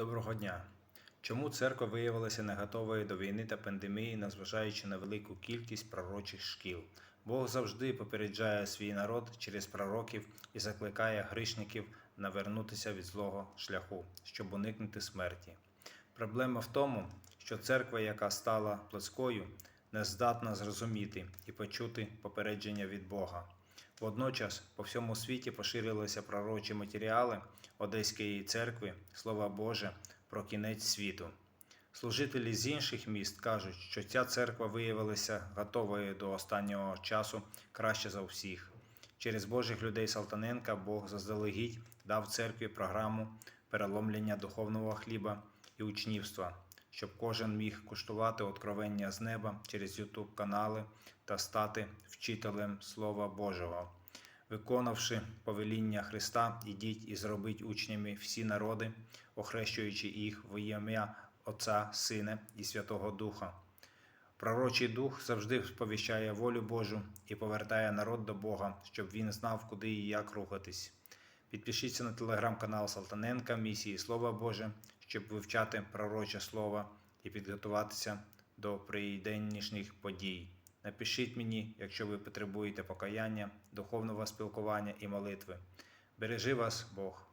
Доброго дня! Чому церква виявилася не готовою до війни та пандемії, незважаючи на велику кількість пророчих шкіл? Бог завжди попереджає свій народ через пророків і закликає грішників навернутися від злого шляху, щоб уникнути смерті. Проблема в тому, що церква, яка стала плоскою, не здатна зрозуміти і почути попередження від Бога. Водночас по всьому світі поширилися пророчі матеріали Одеської церкви, Слова Боже, про кінець світу. Служителі з інших міст кажуть, що ця церква виявилася готовою до останнього часу краще за всіх. Через Божих людей Салтаненка Бог заздалегідь дав церкві програму переломлення духовного хліба і учнівства, щоб кожен міг куштувати откровення з неба через Ютуб канали та стати вчителем Слова Божого. Виконавши повеління Христа, ідіть і зробіть учнями всі народи, охрещуючи їх в ім'я Отця, Сина і Святого Духа. Пророчий дух завжди сповіщає волю Божу і повертає народ до Бога, щоб він знав, куди і як рухатись. Підпишіться на телеграм-канал Салтаненка місії Слова Боже, щоб вивчати пророче слово і підготуватися до прийденнішніх подій. Напишіть мені, якщо ви потребуєте покаяння, духовного спілкування і молитви. Бережи вас Бог!